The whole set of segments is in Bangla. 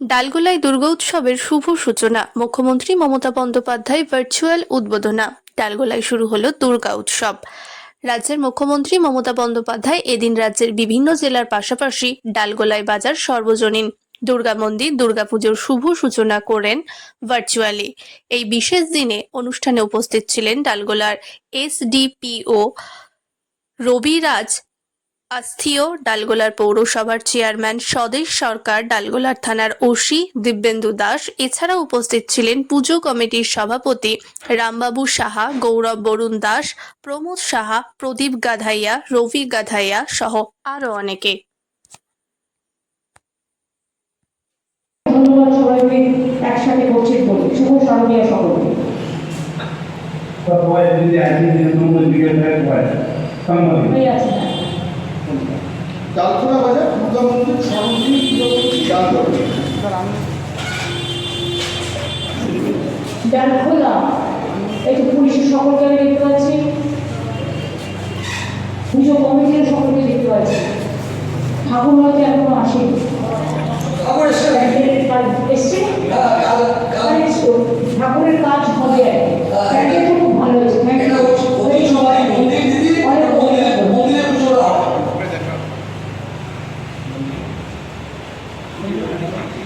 ডালগোলায় দুর্গোৎসবের শুভ সূচনা। মুখ্যমন্ত্রী মমতা বন্দ্যোপাধ্যায় ভার্চুয়াল উদ্বোধনা। ডালগোলায় শুরু হলো দুর্গা উৎসব। রাজ্যের মুখ্যমন্ত্রী মমতা বন্দ্যোপাধ্যায় এদিন রাজ্যের বিভিন্ন জেলার পাশাপাশি ডালগোলায় বাজার সর্বজনীন। দুর্গা মন্দির দুর্গাপুজোর শুভ সূচনা করেন ভার্চুয়ালি এই বিশেষ দিনে অনুষ্ঠানে উপস্থিত ছিলেন ডালগোলার এসডিপিও রবিরাজ আস্থিও ডালগোলার পৌরসভার চেয়ারম্যান স্বদেশ সরকার ডালগোলার থানার ওসি দিব্যেন্দু দাস এছাড়া উপস্থিত ছিলেন পুজো কমিটির সভাপতি রামবাবু সাহা গৌরব বরুণ দাস প্রমোদ সাহা প্রদীপ গাধাইয়া রবি গাধাইয়া সহ আরও অনেকে। ধন্যবাদ সবাইকে একসাথে করছে বলে। শুভ সরণীয় সকলকে। সবাই যদি একদিন হয় হয়ে আছে ডালখোলা বাজার দুর্গা মন্দির সর্বজনীন পুজো কমিটি ডালখোলা এই তো পুলিশের সকলকে আমি দেখতে পাচ্ছি। পুজো কমিটির সকলকে দেখতে পাচ্ছি। এখনও আসেনি। এসছো। ঠাকুরের কাজ হবে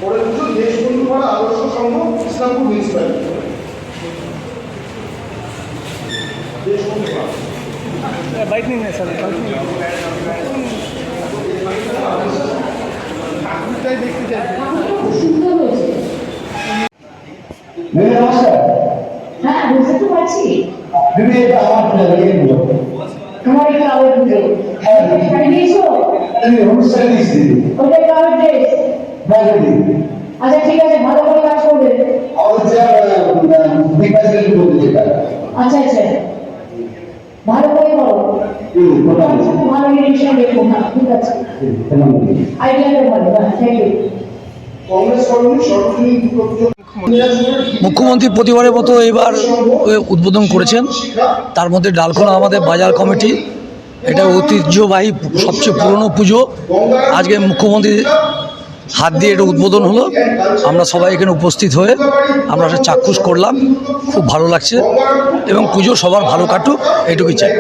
পরের পুজো দেশবন্ধু পাড়া আদর্শ সংঘ ইসলামপুর মিউনিসিপ্যালিটি দেশবন্ধু পাড়া ঠাকুরটা খুব সুন্দর নমস্কার। হ্যাঁ বুঝতে তো পারছি। দিদি এটা আমার তোমার এটা পুজো হ্যাঁ শাড়ি দিয়েছ? দিদি অনুষ্ঠান দিস ওটা ড্রেস আচ্ছা ঠিক আছে ভালো করে কাজ করবে। আমাদের বিকাশের বলতে যেটা আচ্ছা আচ্ছা। ভালো করে করো। ভালো রিলেশন হ্যাঁ ঠিক আছে। আইডিয়াটা ভালো হ্যাঁ থ্যাংক ইউ কংগ্রেস কর্মী সর্বজনীন দুর্গা পুজো মুখ্যমন্ত্রী প্রতিবারের মতো এবার উদ্বোধন করেছেন। তার মধ্যে ডালখোলা আমাদের বাজার কমিটি। এটা ঐতিহ্যবাহী সবচেয়ে পুরনো পুজো। আজকে মুখ্যমন্ত্রীর হাত দিয়ে এটা উদ্বোধন হলো। আমরা সবাই এখানে উপস্থিত হয়ে আমরা একটা চাক্ষুষ করলাম। খুব ভালো লাগছে এবং পুজো সবার ভালো কাটুক এটুকুই চাই।